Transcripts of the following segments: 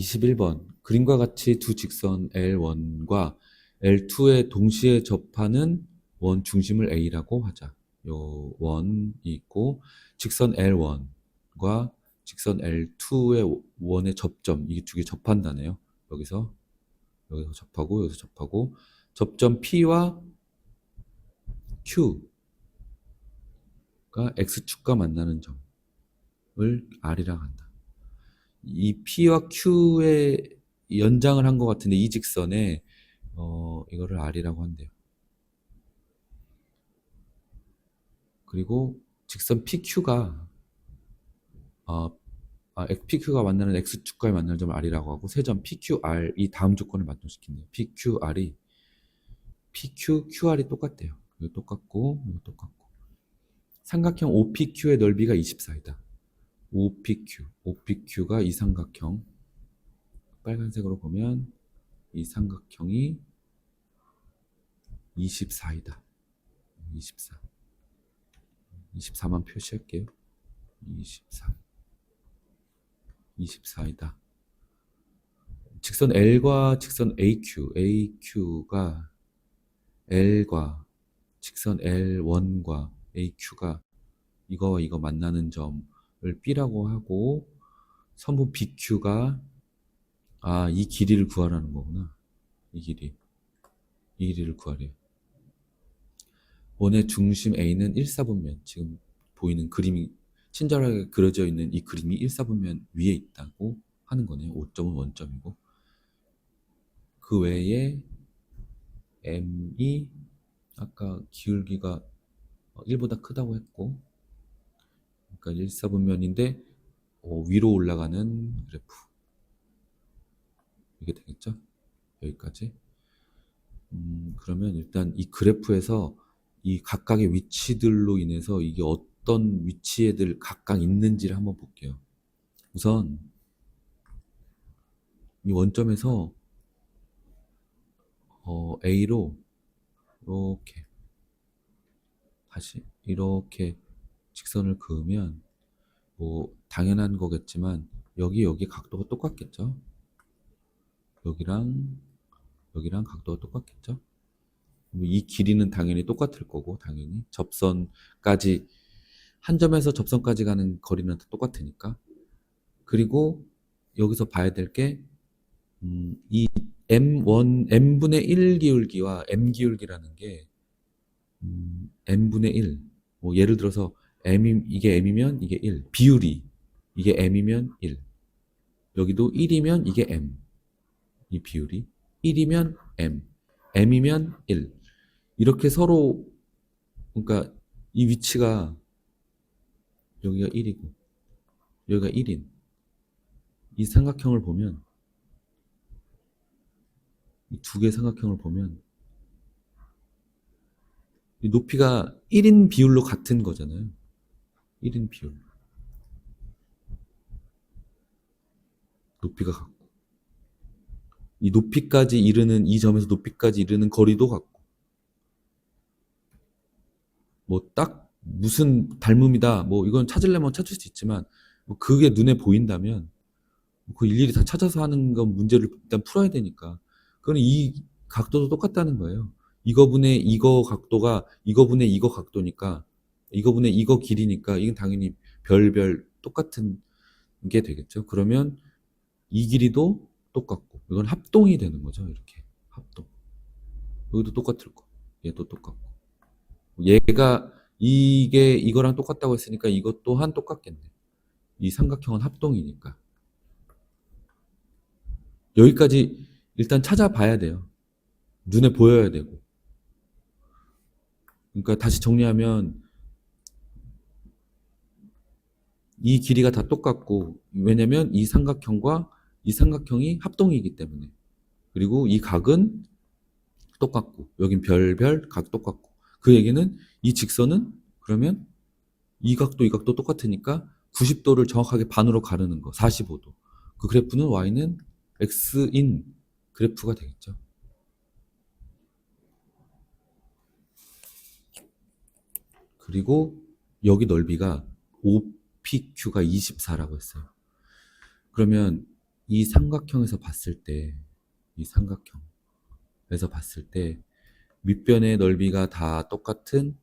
21번 그림과 같이 두 직선 L1과 L2에 동시에 접하는 원 중심을 A라고 하자. 요 원이 있고 직선 L1과 직선 L2의 원의 접점 이게 두개 접한다네요. 여기서 여기서 접하고 여기서 접하고 접점 P와 Q가 X축과 만나는 점을 R이라고 한다. 이 P와 Q의 연장을 한 것 같은데 이 직선에 어, 이거를 R이라고 한대요. 그리고 직선 PQ가 어, 아, PQ가 만나는 X축과의 만나는 점을 R이라고 하고 세 점 PQR 이 다음 조건을 만족시킨대요. PQR이 PQ, QR이 똑같대요. 이거 똑같고 이거 똑같고 삼각형 OPQ의 넓이가 24이다. OPQ, OPQ가 이 삼각형 빨간색으로 보면 이 삼각형이 24이다. 24. 24만 표시할게요. 24. 24이다. 직선 L과 직선 AQ, AQ가 L과 직선 L1과 AQ가 이거와 이거 만나는 점을 B라고 하고 선분 BQ가 아, 이 길이를 구하라는 거구나. 이 길이. 이 길이를 구하래요. 원의 중심 A는 1사분면. 지금 보이는 그림이 친절하게 그려져 있는 이 그림이 1사분면 위에 있다고 하는 거네요. 5점은 원점이고. 그 외에 M이 아까 기울기가 1보다 크다고 했고 그러니까 1사분면인데 어, 위로 올라가는 그래프 이게 되겠죠? 여기까지 음, 그러면 일단 이 그래프에서 이 각각의 위치들로 인해서 이게 어떤 위치에들 각각 있는지를 한번 볼게요. 우선 이 원점에서 어, A로 이렇게 다시 이렇게 직선을 그으면 뭐 당연한 거겠지만 여기 여기 각도가 똑같겠죠? 여기랑 여기랑 각도가 똑같겠죠? 그럼 이 길이는 당연히 똑같을 거고 당연히 접선까지 한 점에서 접선까지 가는 거리는 다 똑같으니까 그리고 여기서 봐야 될게 음, 이 m1 m분의 1 기울기와 m 기울기라는 게 음, m분의 1. 뭐 예를 들어서 m 이게 m이면 이게 1. 비율이 이게 m이면 1. 여기도 1이면 이게 m. 이 비율이 1이면 m. m이면 1. 이렇게 서로 그러니까 이 위치가 여기가 1이고 여기가 1인 이 삼각형을 보면 이 두 개의 삼각형을 보면 이 높이가 1인 비율로 같은 거잖아요. 1인 비율. 높이가 같고. 이 높이까지 이르는, 이 점에서 높이까지 이르는 거리도 같고. 뭐 딱 무슨 닮음이다. 뭐 이건 찾으려면 찾을 수 있지만, 뭐 그게 눈에 보인다면, 그 일일이 다 찾아서 하는 건 문제를 일단 풀어야 되니까. 그건 이 각도도 똑같다는 거예요. 이거분의 이거 각도가 이거분의 이거 각도니까 이거분의 이거 길이니까 이건 당연히 별별 똑같은 게 되겠죠. 그러면 이 길이도 똑같고 이건 합동이 되는 거죠. 이렇게 합동. 여기도 똑같을 거. 얘도 똑같고. 얘가 이게 이거랑 똑같다고 했으니까 이것 또한 똑같겠네. 이 삼각형은 합동이니까. 여기까지 일단 찾아봐야 돼요. 눈에 보여야 되고. 그러니까 다시 정리하면 이 길이가 다 똑같고 왜냐면 이 삼각형과 이 삼각형이 합동이기 때문에. 그리고 이 각은 똑같고 여긴 별별 각 똑같고. 그 얘기는 이 직선은 그러면 이 각도 이 각도 똑같으니까 90도를 정확하게 반으로 가르는 거 45도. 그 그래프는 y는 x인 그래프가 되겠죠. 그리고 여기 넓이가 OPQ가 24라고 했어요. 그러면 이 삼각형에서 봤을 때, 이 삼각형에서 봤을 때, 밑변의 넓이가 다 똑같은,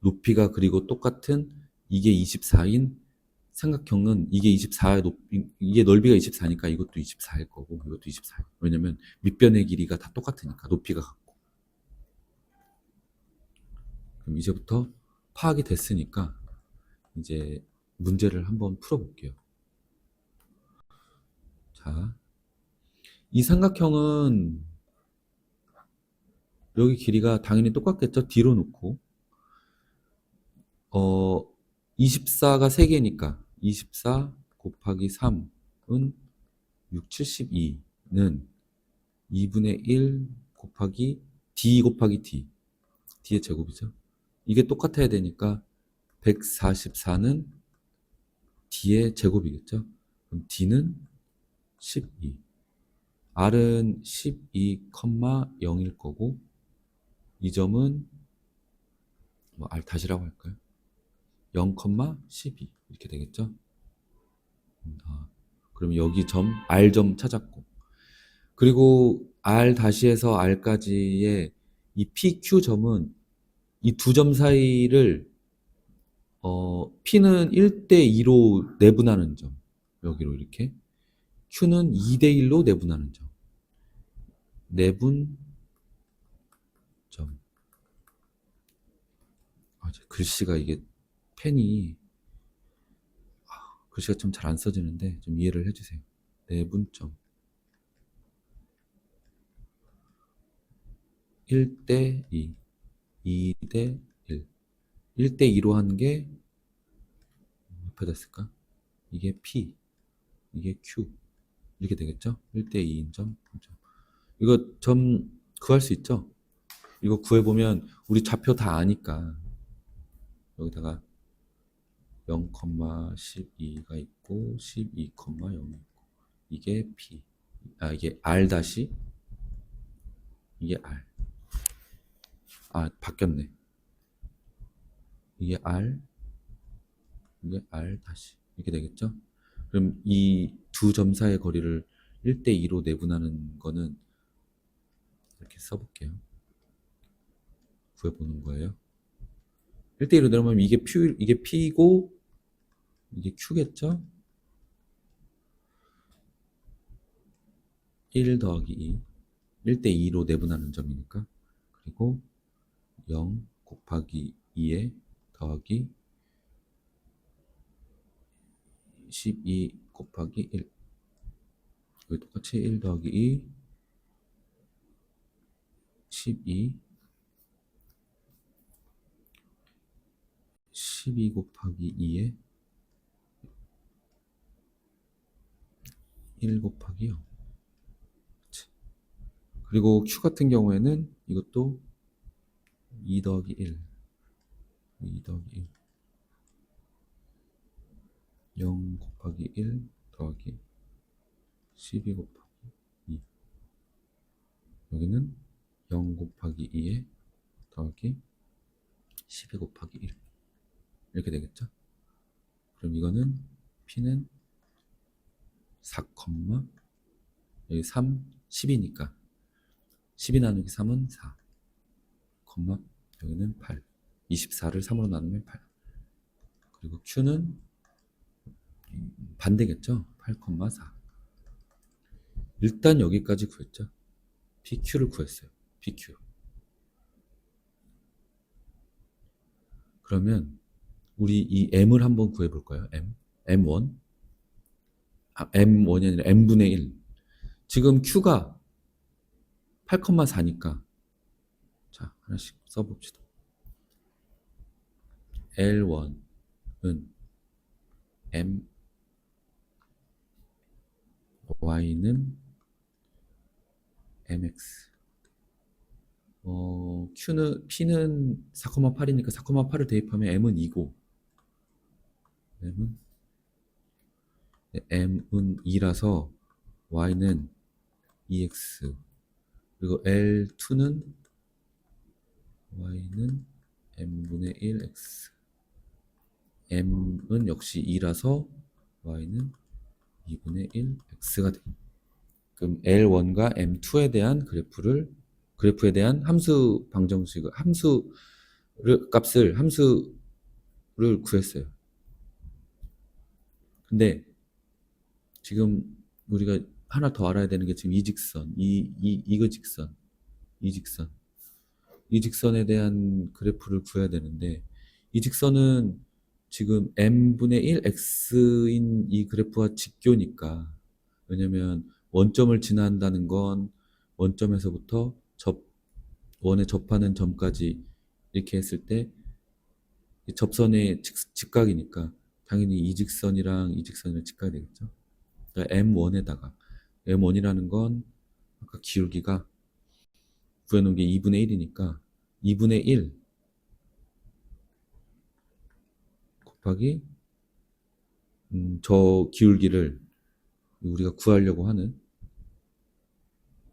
높이가 그리고 똑같은 이게 24인 삼각형은 이게 24의 높이, 이게 넓이가 24니까 이것도 24일 거고, 이것도 24일. 왜냐면 밑변의 길이가 다 똑같으니까, 높이가 같고. 그럼 이제부터 파악이 됐으니까, 이제 문제를 한번 풀어볼게요. 자, 이 삼각형은 여기 길이가 당연히 똑같겠죠? 뒤로 놓고 어 24가 3개니까 24 곱하기 3은 6, 72는 2분의 1 곱하기 d 곱하기 d d의 제곱이죠. 이게 똑같아야 되니까 144는 d의 제곱이겠죠. 그럼 d는 12. r은 12,0일 거고 이 점은 뭐 r 다시라고 할까요? 0,12 이렇게 되겠죠? 음, 아, 그럼 여기 점 r 점 찾았고 그리고 r 다시에서 r까지의 이 pq 점은 이 두 점 사이를 어, p는 1대 2로 내분하는 점 여기로 이렇게 Q는 2대1로 내분하는 점. 내분 점. 아, 제 글씨가 이게 펜이 아, 글씨가 좀 잘 안 써지는데 좀 이해를 해주세요. 내분점. 1대 2, 2대 1. 1대 2로 한게 옆에다 쓸까? 이게 P, 이게 Q. 이렇게 되겠죠? 1대 2인 점, 점. 이거 점 구할 수 있죠? 이거 구해보면 우리 좌표 다 아니까 여기다가 0,12가 있고 12,0이 있고 이게 P 아 이게 R 다시 이게 R 아 바뀌었네 이게 R 이게 R 다시 이렇게 되겠죠? 그럼 이 두 점 사이의 거리를 1대 2로 내분하는 거는 이렇게 써볼게요. 구해보는 거예요. 1대 2로 내려면 이게 P, 이게 P고 이게 Q겠죠? 1 더하기 2 1대 2로 내분하는 점이니까 그리고 0 곱하기 2에 더하기 12 곱하기 1 여기 똑같이 1 더하기 2 12 12 곱하기 2에 1 곱하기 0 그리고 Q 같은 경우에는 이것도 2 더하기 1 2 더하기 1 0 곱하기 1 더하기 12 곱하기 2 여기는 0 곱하기 2에 더하기 12 곱하기 1 이렇게 되겠죠? 그럼 이거는 P는 4, 여기 3, 10이니까. 12 나누기 3은 4, 콤마? 여기는 8 24를 3으로 나누면 8 그리고 Q는 반대겠죠? 8,4 일단 여기까지 구했죠? PQ를 구했어요. PQ 그러면 우리 이 M을 한번 구해볼까요? M M1 아, M1이 아니라 M분의 1 지금 Q가 8,4니까 자 하나씩 써봅시다 L1은 M Y는 MX. 어, Q는, P는 4,8이니까 4,8을 대입하면 M은 2고, M은, 네, M은 2라서 Y는 2X. 그리고 L2는 Y는 M분의 1X. M은 역시 2라서 Y는 2분의 1 x가 됩니다. 그럼 L1과 M2에 대한 그래프를 그래프에 대한 함수 방정식 함수를 값을 함수를 구했어요. 근데 지금 우리가 하나 더 알아야 되는 게 지금 이 직선, 이, 이, 이거 직선, 이 직선. 이 직선에 대한 그래프를 구해야 되는데, 이 직선은 지금 m분의 1 x인 이 그래프와 직교니까, 왜냐면 원점을 지나간다는 건 원점에서부터 접, 원에 접하는 점까지 이렇게 했을 때, 이 접선의 직, 직각이니까, 당연히 이 직선이랑 이 직선이랑 직각이 되겠죠. 그러니까 m1에다가, m1이라는 건 아까 기울기가 구해놓은 게 2분의 1이니까 2분의 1 곱하기 음, 저 기울기를 우리가 구하려고 하는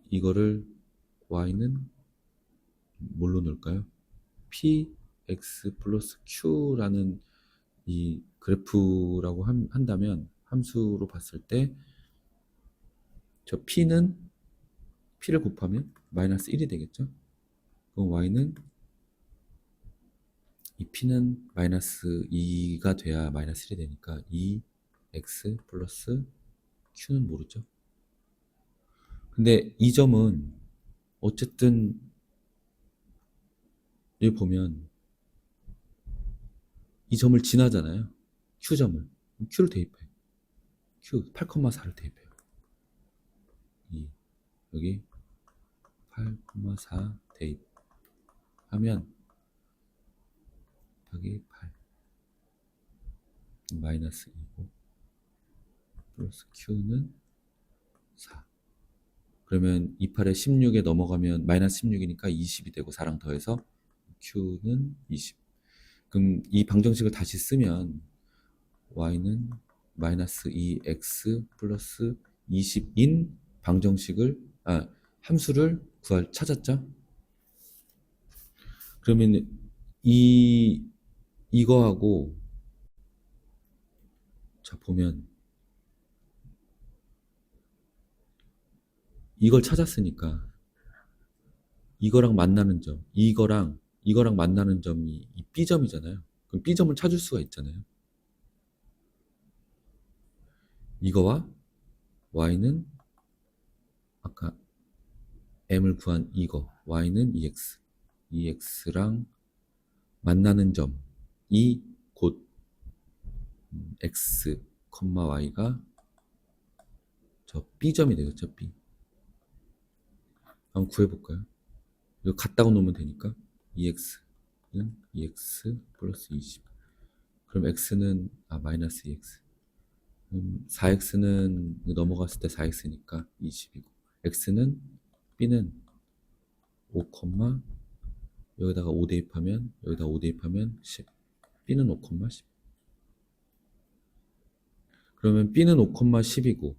이거를 y는 뭘로 넣을까요? px 플러스 q라는 이 그래프라고 함- 한다면 함수로 봤을 때 저 p는 p를 곱하면 마이너스 1이 되겠죠? 그럼 y는 이 p는 마이너스 2가 돼야 마이너스 1이 되니까 2x 플러스 q는 모르죠? 근데 이 점은 어쨌든 여기 보면 이 점을 지나잖아요. q점을. q를 대입해. q 8,4를 대입해요. 2 여기 8,4 대입 하면 여기 8 마이너스 2고 플러스 q는 4 그러면 28에 16에 넘어가면 마이너스 16이니까 20이 되고 4랑 더해서 q는 20 그럼 이 방정식을 다시 쓰면 y는 마이너스 2x 플러스 20인 방정식을 아 함수를 구할 찾았죠? 그러면 이 이거하고 자 보면 이걸 찾았으니까 이거랑 만나는 점, 이거랑 이거랑 만나는 점이 이 B점이잖아요. 그럼 B점을 찾을 수가 있잖아요. 이거와 y는 아까 m을 구한 이거 y는 ex ex랑 만나는 점 이곧 음, x, y가 저 b점이 되겠죠 b? 한번 구해볼까요? 이거 갖다가 놓으면 되니까 E ex는 ex 플러스 20 그럼 x는 아 마이너스 ex. 음, 4x는 넘어갔을 때 4x니까 20이고 x는 b는 5, 여기다가 5 대입하면 여기다 5 대입하면 10 b는 5, 10 그러면 b는 5, 10이고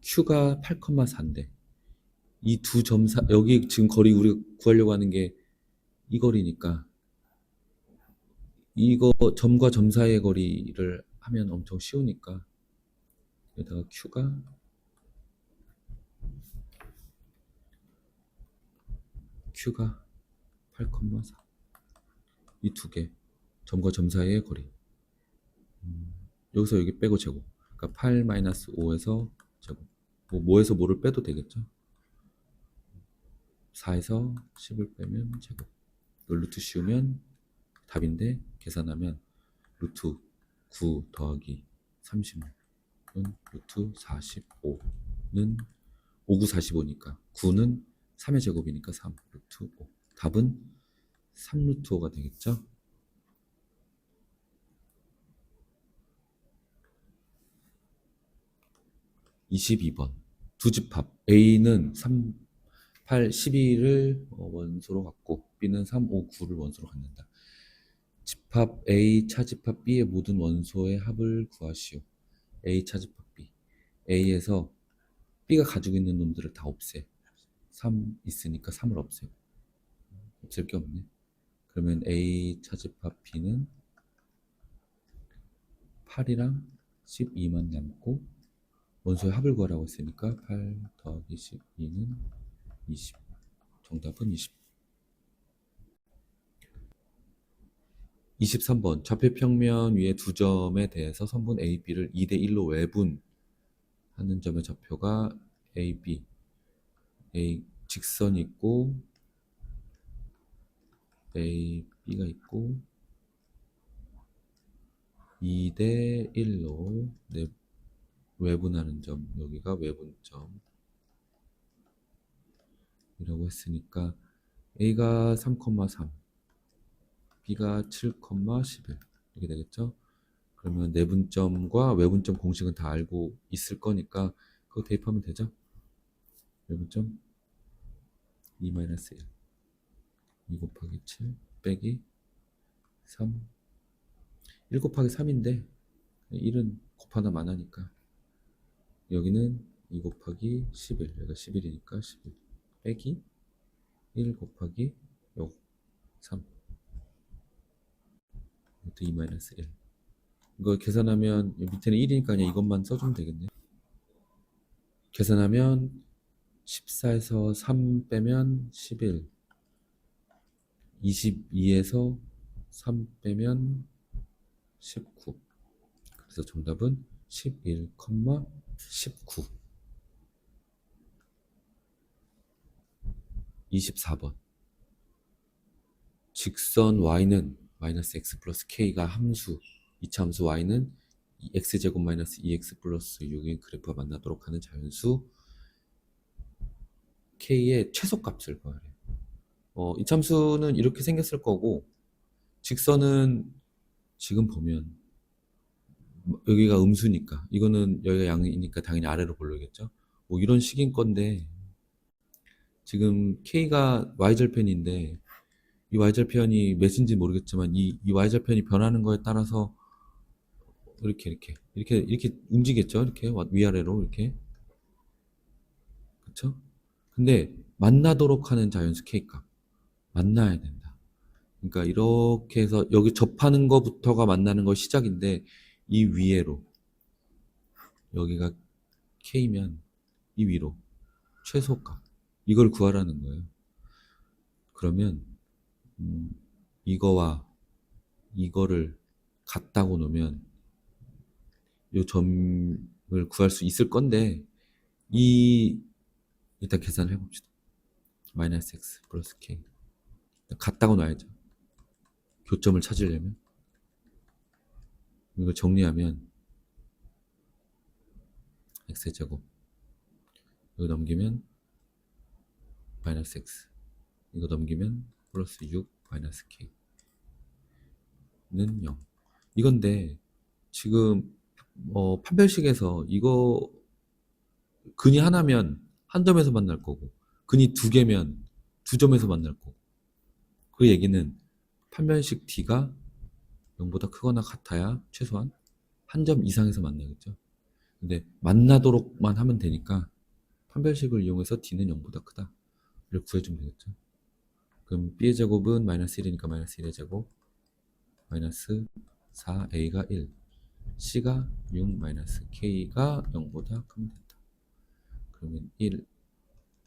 q가 8,4인데 이 두 점 사 여기 지금 거리 우리가 구하려고 하는 게 이 거리니까 이거 점과 점 사이의 거리를 하면 엄청 쉬우니까 여기다가 q가 q가 8,4 이 두 개 점과 점 사이의 거리. 음, 여기서 여기 빼고 제곱. 그러니까 8 마이너스 5에서 제곱. 뭐 뭐에서 뭐를 빼도 되겠죠? 4에서 10을 빼면 제곱. 루트 씌우면 답인데 계산하면 루트 9 더하기 36은 루트 45는 5, 9, 45니까 9는 3의 제곱이니까 3 루트 5 답은 3 루트 5가 되겠죠? (22번) 두 집합 A는 3, 8, 12를 원소로 갖고 B는 3, 5, 9를 원소로 갖는다. 집합 A 차집합 B의 모든 원소의 합을 구하시오. A 차집합 B. A에서 B가 가지고 있는 놈들을 다 없애. 3 있으니까 3을 없애고. 없앨 게 없네. 그러면 A 차집합 B는 8이랑 12만 남고 원소의 합을 구하라고 했으니까 8 더하기 12는 20. 정답은 20. 23번 좌표평면 위에 두 점에 대해서 선분 A, B를 2대 1로 외분하는 점의 좌표가 A, B. A 직선이 있고 A, B가 있고 2대 1로 네, 외분하는 점 여기가 외분점 이라고 했으니까 A가 3,3 B가 7,11 이렇게 되겠죠? 그러면 내분점과 외분점 공식은 다 알고 있을 거니까 그거 대입하면 되죠? 내분점 2-1 2 곱하기 7 빼기 3 1 곱하기 3인데 1은 곱하나 만 하니까 여기는 2 곱하기 11 여기가 11이니까 11 빼기 1 곱하기 요 3 이것도 2-1 이거 계산하면 여기 밑에는 1이니까 그냥 이것만 써주면 되겠네. 계산하면 14에서 3 빼면 11 22에서 3 빼면 19 그래서 정답은 11,19 24번. 직선 y는 마이너스 x 플러스 k가 함수 이차함수 y는 x제곱 마이너스 2x 플러스 6인 그래프가 만나도록 하는 자연수 k의 최소값을 구하래. 어, 이참수는 이렇게 생겼을 거고 직선은 지금 보면 뭐 여기가 음수니까 이거는 여기가 양이니까 당연히 아래로 볼려겠죠. 뭐 이런 식인 건데 지금 k가 y절편인데 이 y절편이 몇인지 모르겠지만 이, 이 y절편이 변하는 거에 따라서 이렇게 이렇게 이렇게 이렇게 움직였죠. 이렇게 와- 위아래로 이렇게 그렇죠? 근데 만나도록 하는 자연수 k값 만나야 된다. 그러니까 이렇게 해서 여기 접하는 거부터가 만나는 거 시작인데 이 위에로 여기가 k면 이 위로 최소값 이걸 구하라는 거예요. 그러면 음, 이거와 이거를 같다고 놓으면 요 점을 구할 수 있을 건데 이 일단 계산을 해봅시다. 마이너스 x 플러스 k 같다고 놔야죠. 교점을 찾으려면. 이거 정리하면 x제곱. 이거 넘기면 마이너스 x. 이거 넘기면 플러스 6 마이너스 k는 0 이건데 지금 어, 판별식에서 이거 근이 하나면 한 점에서 만날 거고 근이 두 개면 두 점에서 만날 거고 그 얘기는 판별식 d가 0보다 크거나 같아야 최소한 한 점 이상에서 만나겠죠. 근데 만나도록만 하면 되니까 판별식을 이용해서 d는 0보다 크다. 를 구해주면 되겠죠. 그럼 b의 제곱은 마이너스 1이니까 마이너스 1의 제곱 마이너스 4a가 1 c가 6 마이너스 k가 0보다 크면 된다. 그러면 1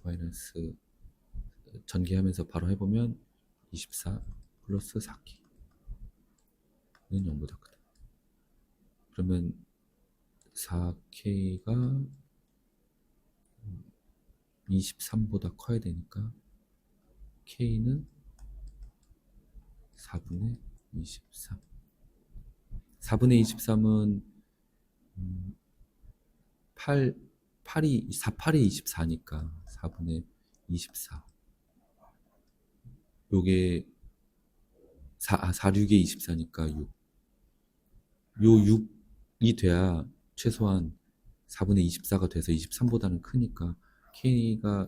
마이너스 전개하면서 바로 해보면 24 플러스 4k는 0보다 크다. 그러면 4k가 23보다 커야 되니까 k는 4분의 23 4분의 23은 8, 8이, 4, 8이 24니까 4분의 24 요게 4, 아, 4, 6에 24니까 6 요 6이 돼야 최소한 4분의 24가 돼서 23보다는 크니까 k가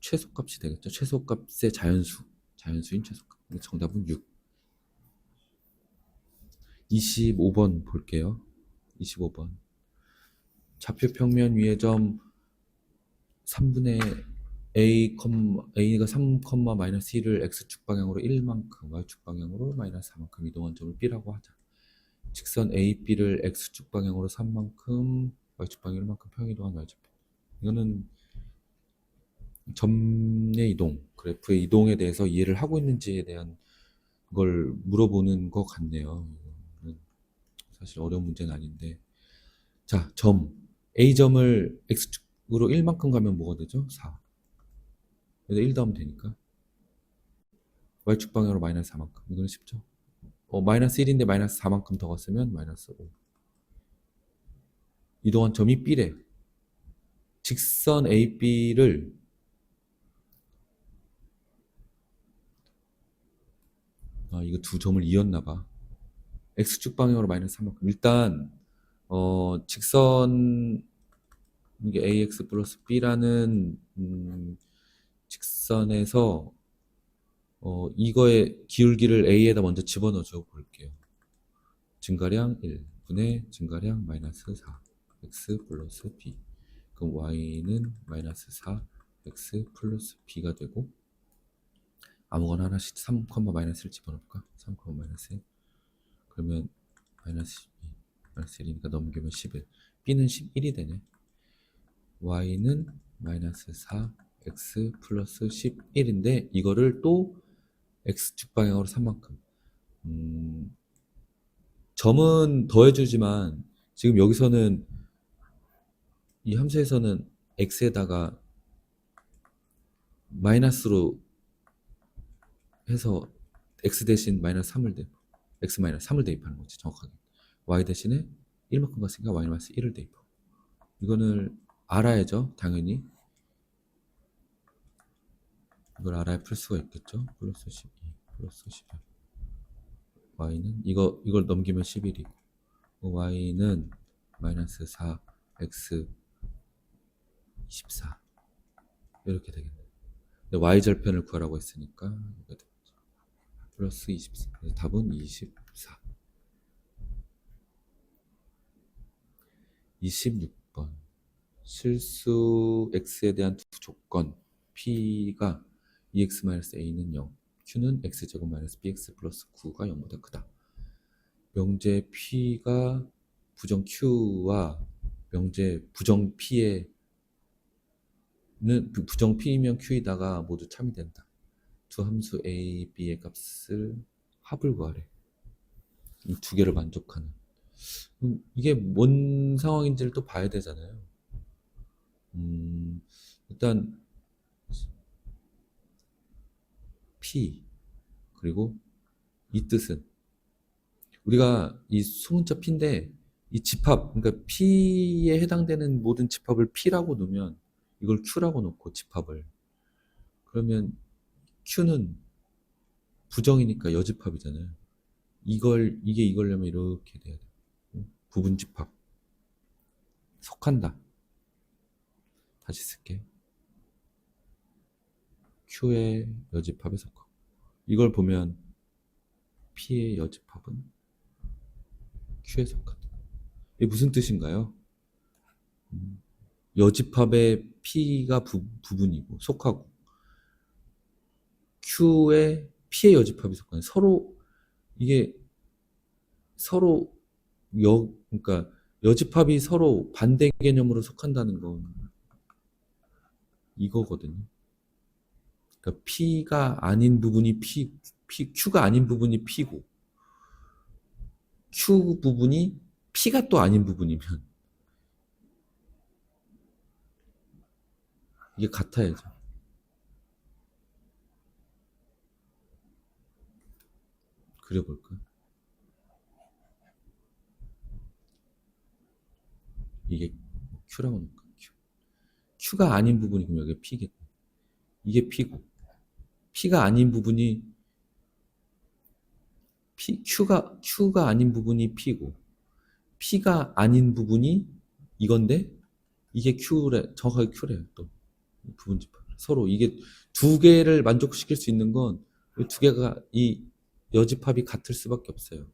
최소값이 되겠죠. 최소값의 자연수. 자연수인 최소값. 정답은 6. 25번 볼게요. 25번. 좌표 평면 위의 점 3분의 a, a가 3, 마이너스 1을 x축 방향으로 1만큼, y축 방향으로 마이너스 4만큼 이동한 점을 b라고 하자. 직선 a, b를 x축 방향으로 3만큼, y축 방향 이만큼 평이동한 y축. 이거는 점의 이동, 그래프의 이동에 대해서 이해를 하고 있는지에 대한 걸 물어보는 것 같네요. 사실 어려운 문제는 아닌데. 자, 점. A점을 X축으로 1만큼 가면 뭐가 되죠? 4. 여기다 1 더하면 되니까. Y축 방향으로 마이너스 4만큼. 이거는 쉽죠? 어, 마이너스 1인데 마이너스 4만큼 더 갔으면 마이너스 5. 이동한 점이 B래. 직선 AB를 아, 이거 두 점을 이었나 봐. X축 방향으로 마이너스 3만큼. 일단 어, 직선 이게 AX 플러스 B라는 음, 직선에서 어, 이거의 기울기를 A에다 먼저 집어넣어 줘 볼게요. 증가량 1 분의 증가량 마이너스 4 X 플러스 B 그럼 Y는 마이너스 4 X 플러스 B가 되고 아무거나 하나씩 3, 마이너스를 집어넣을까? 3, 마이너스 1 그러면 마이너스 12 마이너스 1이니까 넘기면 11 B는 11이 되네 Y는 마이너스 4 X 플러스 11인데 이거를 또 X축 방향으로 3만큼. 음, 점은 더해주지만 지금 여기서는 이 함수에서는 x에다가 마이너스로 해서 x 대신 마이너스 3을 대입 x 마이너스 3을 대입하는 거지 정확하게. Y 대신에 1만큼 갔으니까 y 마이너스 1을 대입하고. 이거는 알아야죠 당연히 이걸 알아야 풀 수가 있겠죠 플러스 12 플러스 11 y는 이거 이걸 넘기면 11이고 y는 마이너스 4 x 24 이렇게 되겠네. 근데 y 절편을 구하라고 했으니까. 플러스 24. 그래서 답은 24. 26번 실수 x에 대한 두 조건 p가 2x-a는 0 q는 x제곱 마이너스 bx 플러스 9가 0보다 크다. 명제 p가 부정 q와 명제 부정 p의 는 부정 p이면 q이다가 모두 참이 된다. 두 함수 a, b의 값을 합을 구하래. 이 두 개를 만족하는. 이게 뭔 상황인지를 또 봐야 되잖아요. 음, 일단 p 그리고 이 뜻은 우리가 이 소문자 p인데 이 집합 그러니까 p에 해당되는 모든 집합을 p라고 놓으면 이걸 q라고 놓고 집합을 그러면 q는 부정이니까 여집합이잖아요. 이걸 이게 이걸려면 이렇게 돼야 돼. 부분 집합 속한다. 다시 쓸게. q의 여집합에 속하고 이걸 보면 p의 여집합은 q에 속한다. 이게 무슨 뜻인가요? 음, 여집합의 P가 부, 부분이고 속하고 Q의 P의 여집합이 속하는 서로 이게 서로 여 그러니까 여집합이 서로 반대 개념으로 속한다는 건 이거거든요. 그러니까 P가 아닌 부분이 P, P Q가 아닌 부분이 P고 Q 부분이 P가 또 아닌 부분이면 이게 같아야죠. 그려볼까? 이게 Q라고 놓을까? Q. Q가 아닌 부분이 그럼 여기 P겠네. 이게 P고, P가 아닌 부분이 P, Q가, Q가 아닌 부분이 P고, P가 아닌 부분이 이건데, 이게 Q래, 정확하게 Q래요, 또. 부분 집합. 서로 이게 두 개를 만족시킬 수 있는 건 두 개가 이 여집합이 같을 수밖에 없어요.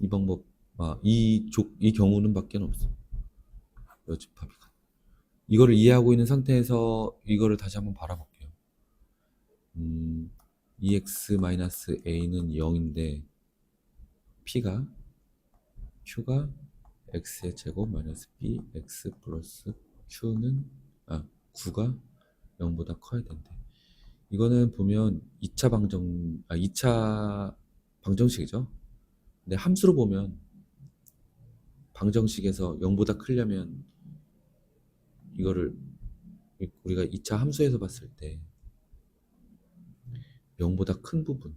이 방법, 아, 이 족, 이 경우는 밖에 없어. 여집합이. 이거를 이해하고 있는 상태에서 이거를 다시 한번 바라볼게요. 음, 2x-a는 0인데, p가 q가 x의 제곱 마이너스 bx 플러스 q는 아 9가 0보다 커야 된대. 이거는 보면 2차 방정 아 2차 방정식이죠. 근데 함수로 보면 방정식에서 0보다 크려면 이거를 우리가 2차 함수에서 봤을 때 0보다 큰 부분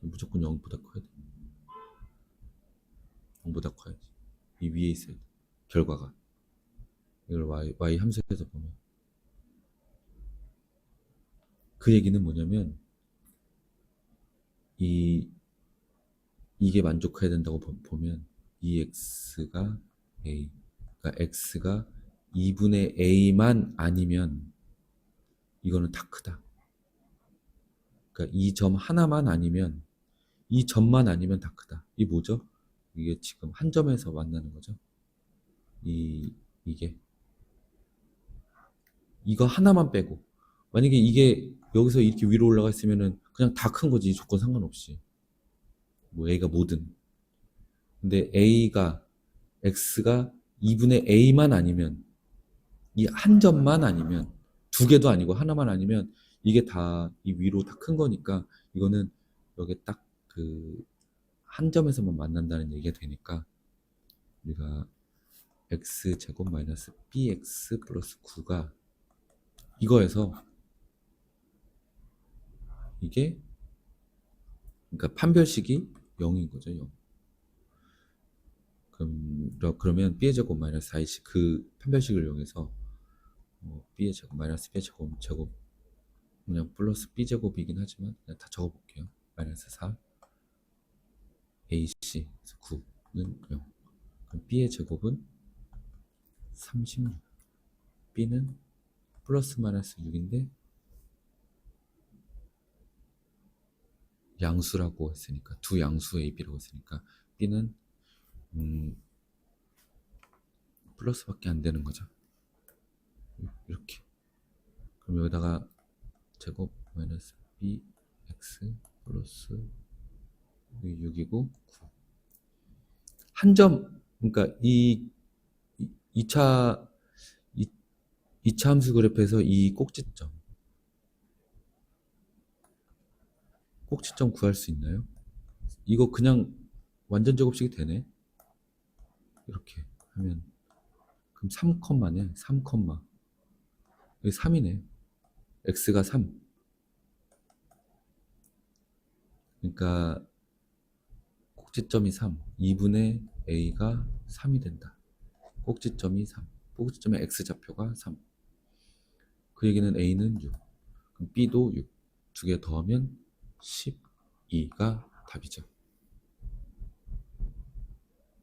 무조건 0보다 커야 돼. 0보다 커야지. 이 위에 있어야 돼. 결과가. 이걸 y, y 함수에서 보면 그 얘기는 뭐냐면 이 이게 만족해야 된다고 보- 보면 이 x가 a 그러니까 x가 2분의 a만 아니면 이거는 다 크다. 그러니까 이 점 하나만 아니면 이 점만 아니면 다 크다. 이 뭐죠? 이게 지금 한 점에서 만나는 거죠. 이 이게 이거 하나만 빼고 만약에 이게 여기서 이렇게 위로 올라가 있으면은 그냥 다 큰 거지 이 조건 상관없이 뭐 a가 뭐든 근데 a가 x가 2분의 a만 아니면 이 한 점만 아니면 두 개도 아니고 하나만 아니면 이게 다 이 위로 다 큰 거니까 이거는 여기 딱 그 한 점에서만 만난다는 얘기가 되니까 우리가 x 제곱 마이너스 bx 플러스 9가 이거에서 이게 그러니까 판별식이 0인 거죠 0 그럼 러- 그러면 b의 제곱 마이너스 4이시 그 판별식을 이용해서 어, b의 제곱 마이너스 b의 제곱 제곱 그냥 플러스 b 제곱이긴 하지만 그냥 다 적어볼게요. 마이너스 4 ac 그래서 9는 0 그럼 b의 제곱은 36 b는 플러스 마이너스 6인데 양수라고 했으니까 두 양수 AB라고 했으니까 B는 음, 플러스밖에 안 되는 거죠. 이렇게. 그럼 여기다가 제곱 마이너스 BX 플러스 6이고 9. 한 점, 그러니까 이 2차 2차 함수 그래프에서 이 꼭지점 꼭지점 구할 수 있나요? 이거 그냥 완전 제곱식이 되네. 이렇게 하면 그럼 3 컴마네. 3 컴마. 여기 3이네. x가 3. 그러니까 꼭지점이 3. 2분의 a가 3이 된다. 꼭지점이 3. 꼭지점의 x 좌표가 3. 그 얘기는 a는 6. 그럼 b도 6. 두 개 더하면 12가 답이죠.